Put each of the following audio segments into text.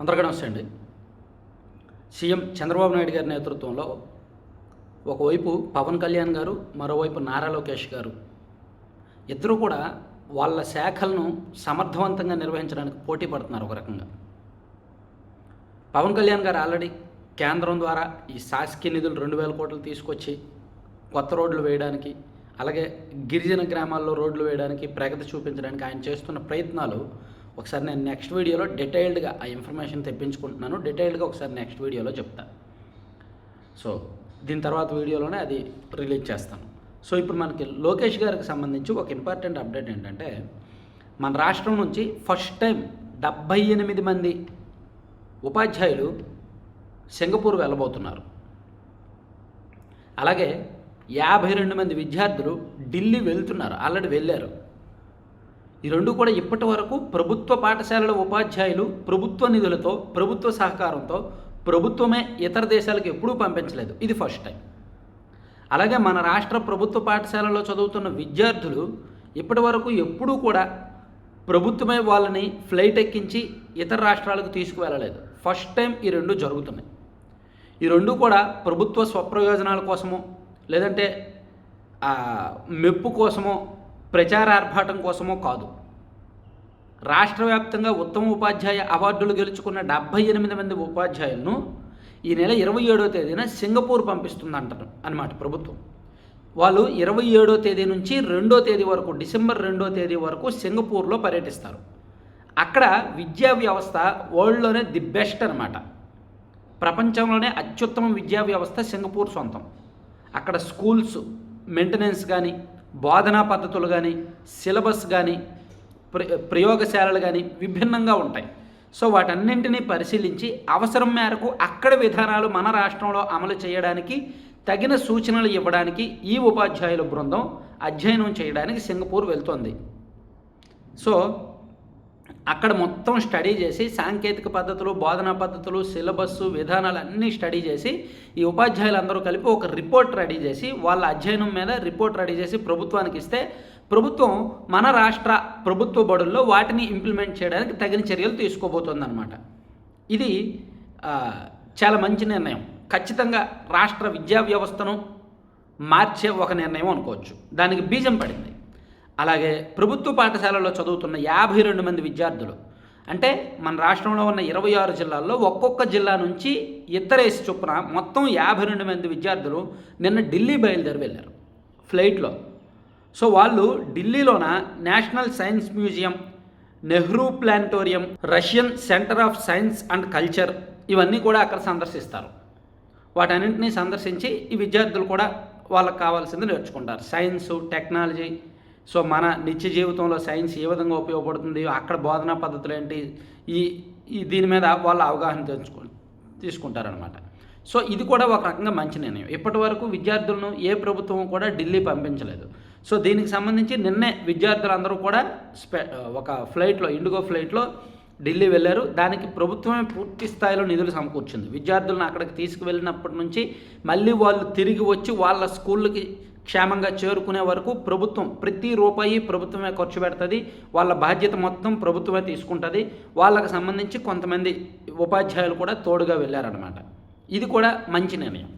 అందరికీ నమస్తే అండి. సీఎం చంద్రబాబు నాయుడు గారి నేతృత్వంలో ఒకవైపు పవన్ కళ్యాణ్ గారు మరోవైపు నారా లోకేష్ గారు. ఇద్దరు కూడా వాళ్ళ శాఖలను సమర్థవంతంగా నిర్వహించడానికి పోటీ పడుతున్నారు ఒక రకంగా. పవన్ కళ్యాణ్ గారు ఆల్రెడీ కేంద్రం ద్వారా ఈ శాసకీయ నిధులు రెండు వేల కోట్లు తీసుకొచ్చి కొత్త రోడ్లు వేయడానికి అలాగే గిరిజన గ్రామాల్లో రోడ్లు వేయడానికి ప్రగతి చూపించడానికి ఆయన చేస్తున్న ప్రయత్నాలు ఒకసారి నేను నెక్స్ట్ వీడియోలో డీటెయిల్డ్గా ఆ ఇన్ఫర్మేషన్ తెప్పించుకుంటున్నాను. డీటెయిల్డ్గా ఒకసారి నెక్స్ట్ వీడియోలో చెప్తాను సో దీని తర్వాత వీడియోలోనే అది రిలీజ్ చేస్తాను. సో ఇప్పుడు మనకి లోకేష్ గారికి సంబంధించి ఒక ఇంపార్టెంట్ అప్డేట్ ఏంటంటే మన రాష్ట్రం నుంచి ఫస్ట్ టైం డెబ్భై ఎనిమిది మంది ఉపాధ్యాయులు సింగపూర్ వెళ్ళబోతున్నారు. అలాగే యాభై రెండు మంది విద్యార్థులు ఢిల్లీ వెళ్తున్నారు. ఆల్రెడీ వెళ్ళారు. ఈ రెండు కూడా ఇప్పటి వరకు ప్రభుత్వ పాఠశాలల ఉపాధ్యాయులు ప్రభుత్వ నిధులతో ప్రభుత్వ సహకారంతో ప్రభుత్వమే ఇతర దేశాలకు ఎప్పుడూ పంపించలేదు. ఇది ఫస్ట్ టైం. అలాగే మన రాష్ట్ర ప్రభుత్వ పాఠశాలలో చదువుతున్న విద్యార్థులు ఇప్పటి వరకు ఎప్పుడూ కూడా ప్రభుత్వమే వాళ్ళని ఫ్లైట్ ఎక్కించి ఇతర రాష్ట్రాలకు తీసుకువెళ్ళలేదు. ఫస్ట్ టైం ఈ రెండు జరుగుతున్నాయి. ఈ రెండు కూడా ప్రభుత్వ స్వప్రయోజనాల కోసమో లేదంటే మెప్పు కోసమో ప్రచారార్భాటం కోసమో కాదు. రాష్ట్ర వ్యాప్తంగా ఉత్తమ ఉపాధ్యాయ అవార్డులు గెలుచుకున్న డెబ్భై ఎనిమిది మంది ఉపాధ్యాయులను ఈ నెల ఇరవై ఏడో తేదీన సింగపూర్ పంపిస్తుందంట అనమాట ప్రభుత్వం. వాళ్ళు ఇరవై ఏడో తేదీ నుంచి రెండో తేదీ వరకు డిసెంబర్ రెండో తేదీ వరకు సింగపూర్లో పర్యటిస్తారు. అక్కడ విద్యా వ్యవస్థ వరల్డ్లోనే ది బెస్ట్ అనమాట ప్రపంచంలోనే అత్యుత్తమ విద్యా వ్యవస్థ సింగపూర్ సొంతం. అక్కడ స్కూల్స్ మెయింటెనెన్స్ కానీ బోధనా పద్ధతులు కానీ సిలబస్ కానీ ప్ర ప్రయోగశాలలు కానీ విభిన్నంగా ఉంటాయి. సో వాటన్నింటినీ పరిశీలించి అవసరం మేరకు అక్కడ విధానాలు మన రాష్ట్రంలో అమలు చేయడానికి తగిన సూచనలు ఇవ్వడానికి ఈ ఉపాధ్యాయుల బృందం అధ్యయనం చేయడానికి సింగపూర్ వెళ్తోంది. సో అక్కడ మొత్తం స్టడీ చేసి సాంకేతిక పద్ధతులు బోధనా పద్ధతులు సిలబస్ విధానాలు అన్నీ స్టడీ చేసి ఈ ఉపాధ్యాయులందరూ కలిపి ఒక రిపోర్ట్ రెడీ చేసి వాళ్ళ అధ్యయనం మీద రిపోర్ట్ రెడీ చేసి ప్రభుత్వానికి ఇస్తే ప్రభుత్వం మన రాష్ట్ర ప్రభుత్వ బడుల్లో వాటిని ఇంప్లిమెంట్ చేయడానికి తగిన చర్యలు తీసుకోబోతోందన్నమాట. ఇది చాలా మంచి నిర్ణయం. ఖచ్చితంగా రాష్ట్ర విద్యా వ్యవస్థను మార్చే ఒక నిర్ణయం అనుకోవచ్చు. దానికి బీజం పడింది. అలాగే ప్రభుత్వ పాఠశాలలో చదువుతున్న యాభై రెండు మంది విద్యార్థులు. అంటే మన రాష్ట్రంలో ఉన్న ఇరవై ఆరు జిల్లాల్లో ఒక్కొక్క జిల్లా నుంచి ఇద్దరేసి చొప్పున మొత్తం యాభై రెండు మంది విద్యార్థులు నిన్న ఢిల్లీ బయలుదేరి వెళ్ళారు ఫ్లైట్లో. సో వాళ్ళు ఢిల్లీలోన national science museum Nehru planetarium Russian centre of science and culture ఇవన్నీ కూడా అక్కడ సందర్శిస్తారు. వాటన్నింటినీ సందర్శించి ఈ విద్యార్థులు కూడా వాళ్ళకి కావాల్సింది నేర్చుకుంటారు. సైన్సు టెక్నాలజీ సో మన నిత్య జీవితంలో సైన్స్ ఏ విధంగా ఉపయోగపడుతుంది అక్కడ బోధనా పద్ధతులు ఏంటి ఈ ఈ దీని మీద వాళ్ళ అవగాహన తెచ్చుకో తీసుకుంటారనమాట సో ఇది కూడా ఒక రకంగా మంచి నిర్ణయం. ఇప్పటి వరకు విద్యార్థులను ఏ ప్రభుత్వం కూడా ఢిల్లీ పంపించలేదు. సో దీనికి సంబంధించి నిన్నే విద్యార్థులందరూ కూడా స్పె ఒక ఫ్లైట్లో ఇండిగో ఫ్లైట్లో ఢిల్లీ వెళ్ళారు. దానికి ప్రభుత్వమే పూర్తి స్థాయిలో నిధులు సమకూర్చింది. విద్యార్థులను అక్కడికి తీసుకువెళ్ళినప్పటి నుంచి మళ్ళీ వాళ్ళు తిరిగి వచ్చి వాళ్ళ స్కూళ్ళకి క్షేమంగా చేరుకునే వరకు ప్రభుత్వం ప్రతి రూపాయి ప్రభుత్వమే ఖర్చు పెడుతుంది. వాళ్ళ బాధ్యత మొత్తం ప్రభుత్వమే తీసుకుంటుంది. వాళ్ళకి సంబంధించి కొంతమంది ఉపాధ్యాయులు కూడా తోడుగా వెళ్ళారనమాట ఇది కూడా మంచి నిర్ణయం.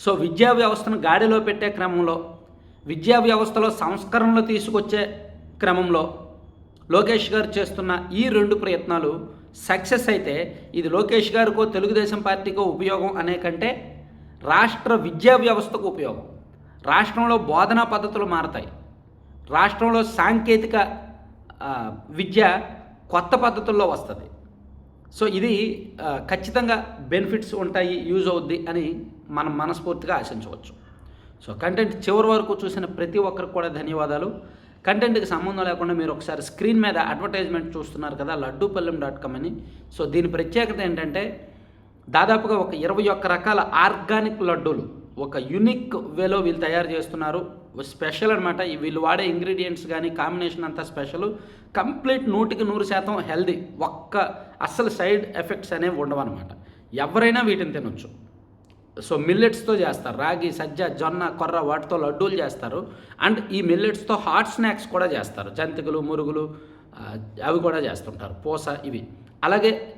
సో విద్యా వ్యవస్థను గాడిలో పెట్టే క్రమంలో విద్యా వ్యవస్థలో సంస్కరణలు తీసుకొచ్చే క్రమంలో లోకేష్ గారు చేస్తున్న ఈ రెండు ప్రయత్నాలు సక్సెస్ అయితే ఇది లోకేష్ గారికో తెలుగుదేశం పార్టీకో ఉపయోగం అనే కంటే రాష్ట్ర విద్యా వ్యవస్థకు ఉపయోగం. రాష్ట్రంలో బోధనా పద్ధతులు మారతాయి. రాష్ట్రంలో సాంకేతిక విద్య కొత్త పద్ధతుల్లో వస్తుంది. సో ఇది ఖచ్చితంగా బెనిఫిట్స్ ఉంటాయి యూజ్ అవుద్ది అని మనం మనస్ఫూర్తిగా ఆశించవచ్చు. సో కంటెంట్ చివరి వరకు చూసిన ప్రతి ఒక్కరికి కూడా ధన్యవాదాలు. కంటెంట్కి సంబంధం లేకుండా మీరు ఒకసారి స్క్రీన్ మీద అడ్వర్టైజ్మెంట్ చూస్తున్నారు కదా లడ్డూపల్లెం డాట్ కామ్ అని. సో దీని ప్రత్యేకత ఏంటంటే దాదాపుగా ఒక ఇరవై ఒక్క రకాల ఆర్గానిక్ లడ్డూలు ఒక యునిక్ వేలో వీళ్ళు తయారు చేస్తున్నారు. స్పెషల్ అనమాట వీళ్ళు వాడే ఇంగ్రీడియంట్స్ కానీ కాంబినేషన్ అంతా స్పెషల్ కంప్లీట్ నూటికి నూరు శాతం హెల్దీ ఒక్క అస్సలు సైడ్ ఎఫెక్ట్స్ అనేవి ఉండవన్నమాట ఎవరైనా వీటిని తినొచ్చు. సో మిల్లెట్స్తో చేస్తారు. రాగి సజ్జ జొన్న కొర్ర వాటితో లడ్డూలు చేస్తారు. అండ్ ఈ మిల్లెట్స్తో హాట్ స్నాక్స్ కూడా చేస్తారు. జంతికలు మురుగులు అవి కూడా చేస్తుంటారు. పూస ఇవి. అలాగే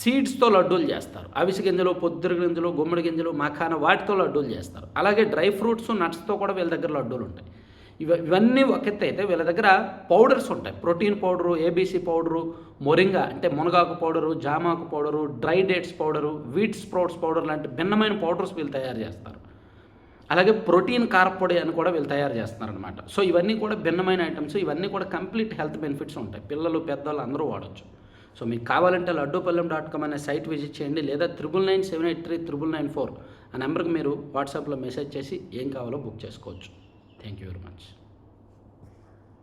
సీడ్స్తో లడ్డూలు చేస్తారు. అవిసె గింజలు పొద్దురు గింజలు గుమ్మడి గింజలు మఖాన వాటితో లడ్డూలు చేస్తారు. అలాగే డ్రై ఫ్రూట్స్ నట్స్తో కూడా వీళ్ళ దగ్గర లడ్డూలు ఉంటాయి. ఇవ ఇవన్నీ ఒక అయితే వీళ్ళ దగ్గర పౌడర్స్ ఉంటాయి. Protein powder ABC powder moringa అంటే మునగాకు powder జామాకు powder dry dates powder wheat sprouts powder లాంటి భిన్నమైన పౌడర్స్ వీళ్ళు తయారు చేస్తారు. అలాగే ప్రోటీన్ కార్పొడి అని కూడా వీళ్ళు తయారు చేస్తున్నారనమాట సో ఇవన్నీ కూడా భిన్నమైన ఐటమ్స్ ఇవన్నీ కూడా కంప్లీట్ హెల్త్ బెనిఫిట్స్ ఉంటాయి. పిల్లలు పెద్దలు అందరూ వాడచ్చు. సో మీకు కావాలంటే లడ్డూపల్లెం డాట్ కామ్ అనే సైట్ విజిట్ చేయండి లేదా triple nine seven eight three triple nine four ఆ నెంబర్కి మీరు వాట్సాప్లో మెసేజ్ చేసి ఏం కావాలో బుక్ చేసుకోవచ్చు. Thank you very much.